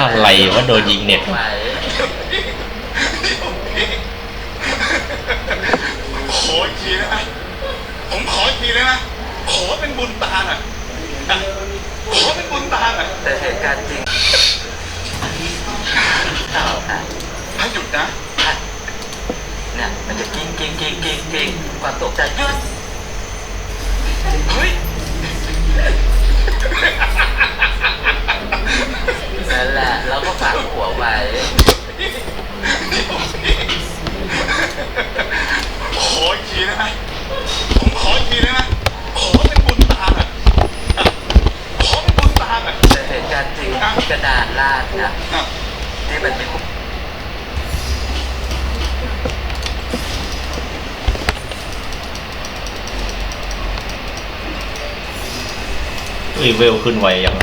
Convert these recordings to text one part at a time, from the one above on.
อะไรว่าโดนยิงเน็ตไหวขออีกทีนะผมขออีกทีเลยนะขอเป็นบุญตาอะอะขอเป็นบุญตาอะแต่เหตุการณ์จริงต่อค่ะถ้าหยุดนะค่ะเนี่ยมันจะกิ้งกิ้งกิ้งกิ้งกิ้งความตกใจหยุดเฮ้ย นั่นแหละเราก็ฝากหัวไว้ ขออีกทีนะ ผมขออีกทีเลยนะ ขอเป็นบุญตาอะอะขอเป็นบุญตาอะ แต่เหตุการณ์จริงกระดาษลาดนะ อะ ที่มันมี เอ้ยเวลขึ้นไวยัง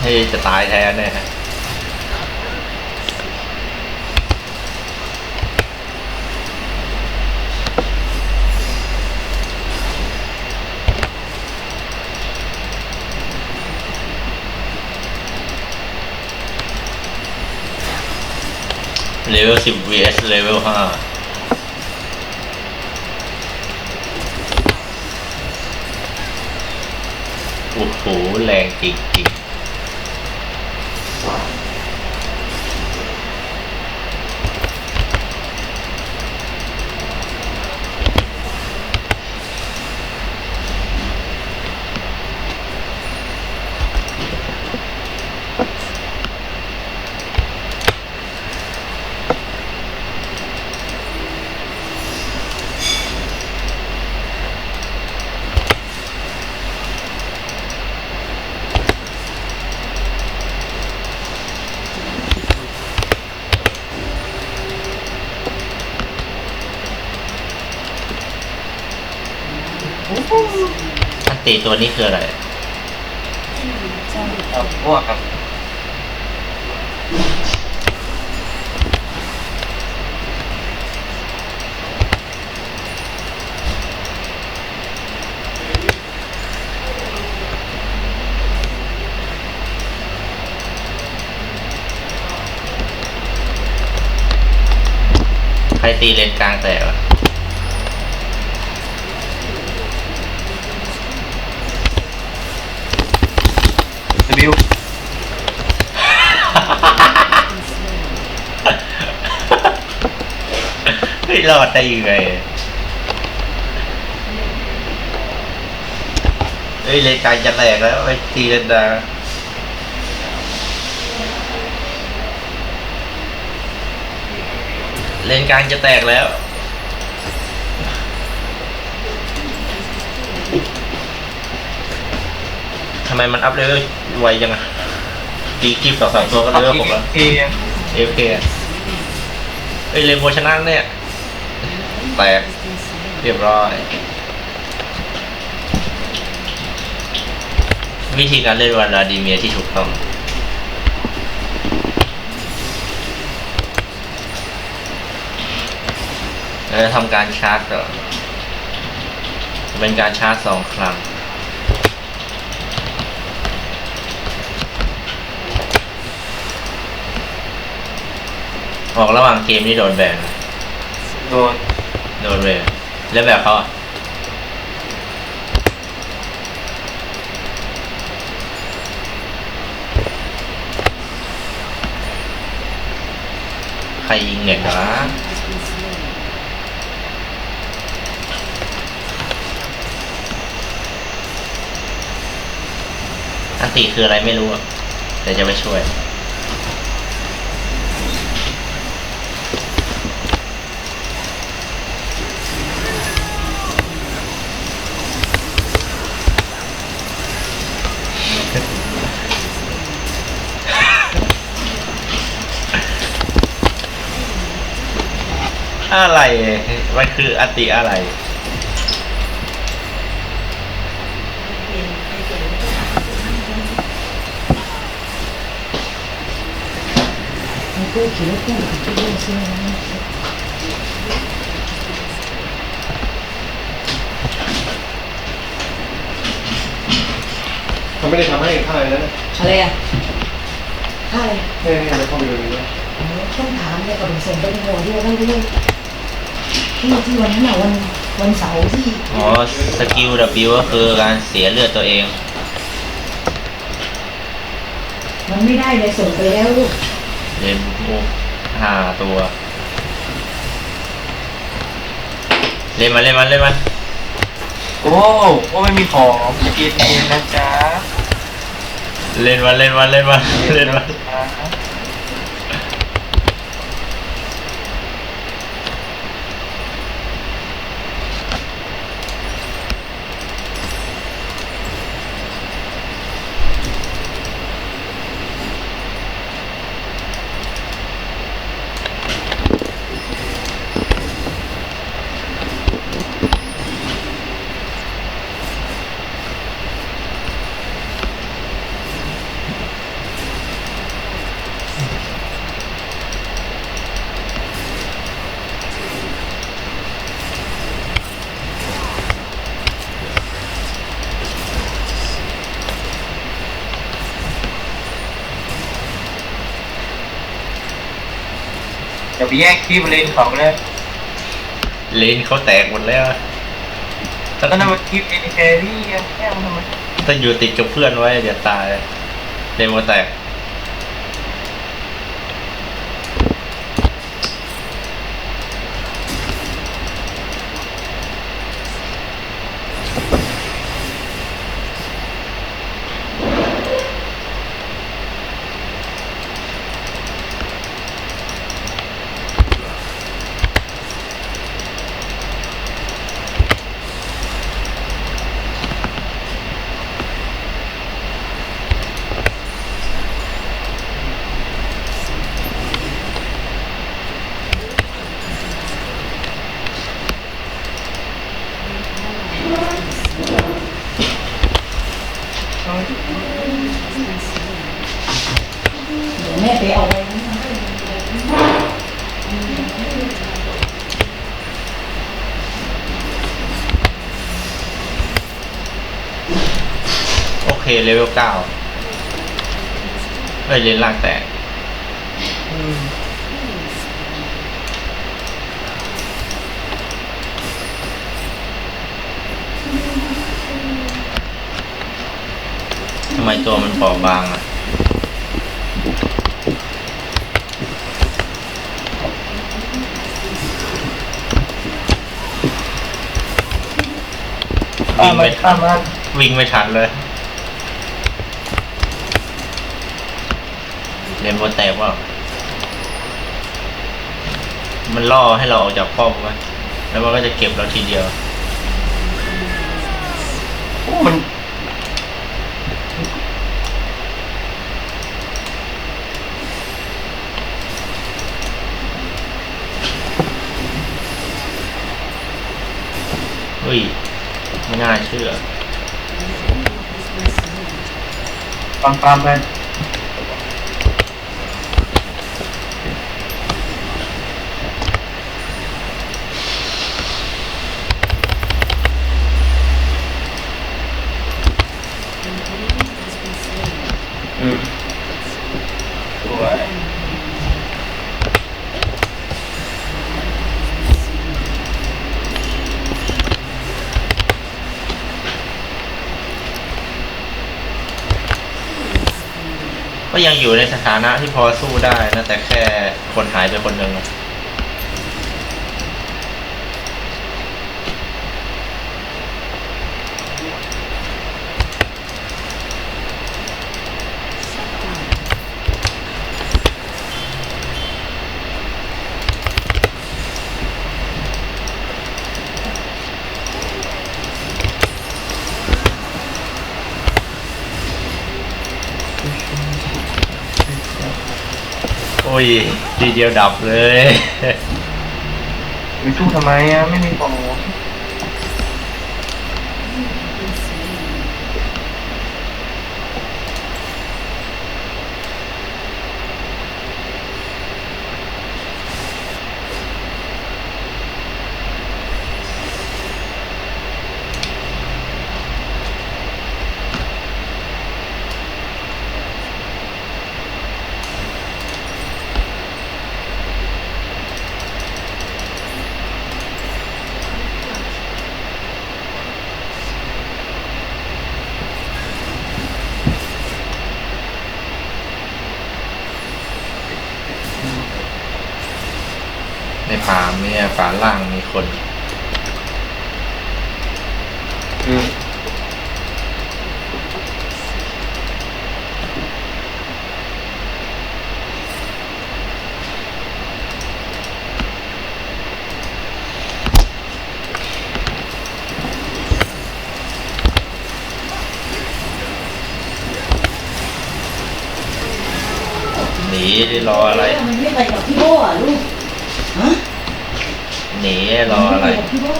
ให้จะตายแทนเนี่ย เลเวลสิบ vs เลเวลห้าโอ้โหแรงจริงจริง อันตีตัวนี้คืออะไร เอาพวกครับใครตีเลนกลางแตกอะ บิวเฮ้ยรอดได้ยังไงเฮ้ยเลนกางจะแตกแล้วไปตีเลนดาเลนกลางจะแตกแล้ว ไมมันอัพเลเวลไวจังอะตีคลิปต่อสองตัวก็เลเวลผมแล้วเอเอฟเคเอ้ยเลนโบชนะเนี่ยแตกเรียบร้อย วิธีการเล่นวลาดิเมียร์ที่ถูกต้องเราจะทำการชาร์จก่อนเป็นการชาร์จสองครั้ง ออกระหว่างเกมนี่โดนแบน โดนโดนเลย แล้วแบบเขาอะใครยิงเน็ตวะอันติคืออะไรไม่รู้อะแต่จะไปช่วย อะไรมันคืออติอะไรเขาไม่ได้ทำให้ค่ายนะอะไรอะค่ายเนี่ยเนี่ยเราเข้าไปดูดีนะต้องถามเนี่ยกับผมส่งไปที่โรงที่ว่าต้องเรื่ ที่ที่วันนั้นน่ะวันวันเสาร์ที่อ๋อสกิล W ก็คือการเสียเลือดตัวเอง มันไม่ได้เลยส่งไปแล้วลูกเล่นมุกห้าตัว เล่นมาเล่นมาเล่นมาโอ้โอ้ไม่มีของจะกินเองนะจ๊ะ เล่นมาเล่นมาเล่นมาเล่นมาอย่ ไปแยกคลิปเลนเขาเลยเลนเขาแตกหมดแล้วแล้วก็นำมาคลิปเอ็นแครี่แค่ทำไมถ้าอยู่ติดกับเพื่อนไว้เดี๋ยวตายเลนโมแตก เคเลเวลเก้าเฮ้ยเลนล่างแตกทำไมตัวมันเบาบางอะข้าวิ่งมมาไม่ข้ามมาวิ่งไม่ทันเลย เรียนโมแตกว่า มันล่อให้เราออกจากป้อมไว้แล้วมันก็จะเก็บเราทีเดียวโอ้มันเฮ้ยไม่น่าเชื่อ ปั๊มปั๊มไป ยังอยู่ในสถานะที่พอสู้ได้นะแต่แค่คนหายไปคนหนึ่ง ยทีเดียวดับเลย ไปสู้ทำไมอะ ไม่มีของาเนี่ยฝาล่างมีคนอืมหนีได้รออะไร มันไม่ไปกับพี่โบ้อะลูกฮะ หนีรออะไรมันม่ปกับพี่โบ้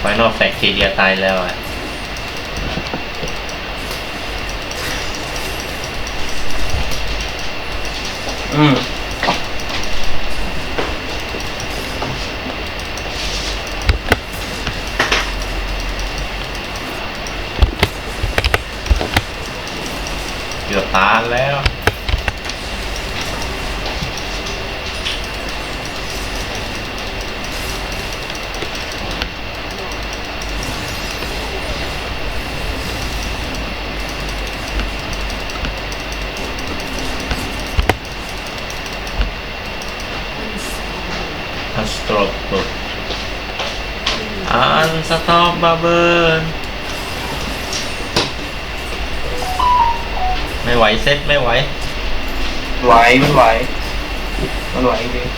ไฟนอลแฟกทีเดียตายแล้วอะอืม อันสตรอปบุกอันสต็อปบับเบิลไม่ไหวเซ็ตไม่ไหว ไหวมันไหวมันไหวจริง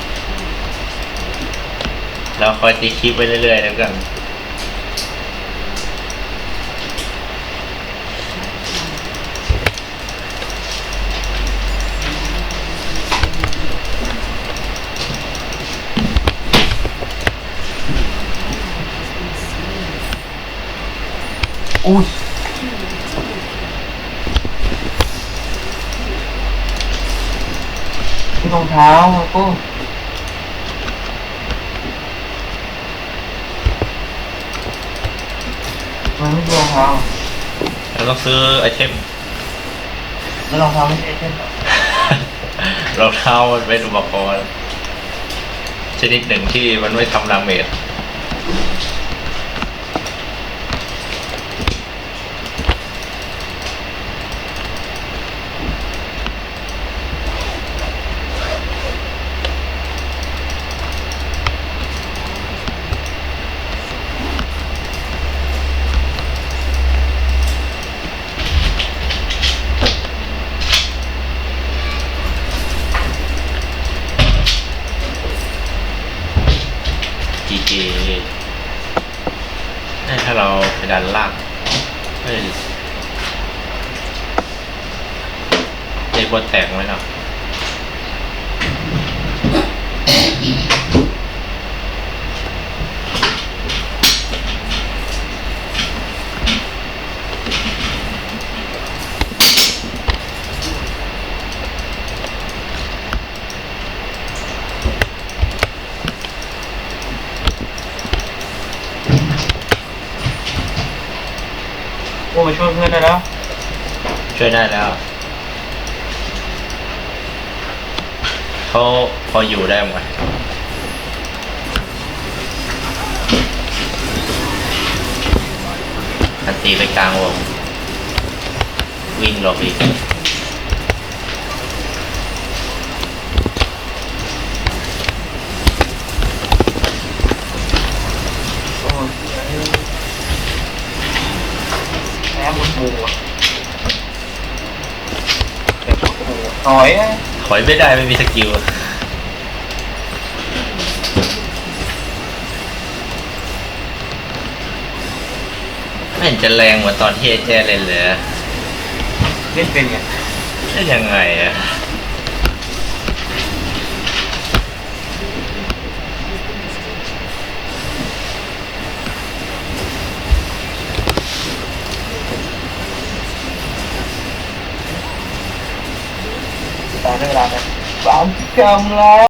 เราคอยตีคลิปไปเรื่อยๆแล้วกัน อุ้ยที่รองเท้าอะกูมันไม่ใช่รองเท้าเราต้องซื้อไอเทมแล้วรองเท้าไม่ใช่เช่นหรอรองเท้ามันเป็นอุปกรณ์ชนิดหนึ่งที่มันไม่ทำดาเมจจี เจ๊บนแตกไหมเนาะโอ้มาช่วยเพื่อนได้แล้ว ช่วยได้แล้ว เขาพออยู่ได้ไหมอันตีไปกลางวงวิ่งหลบอีกโอ้ยแพ้หมดหมู่อะแต่หมดหมู่ถอยอะ ถอยไม่ได้ไม่มีสกิลไม่เห็นจะแรงเหมือนตอนที่ไอ้แจ้เล่นเลยอะเล่นเป็นไงได้ยังไงอะ ตายในเ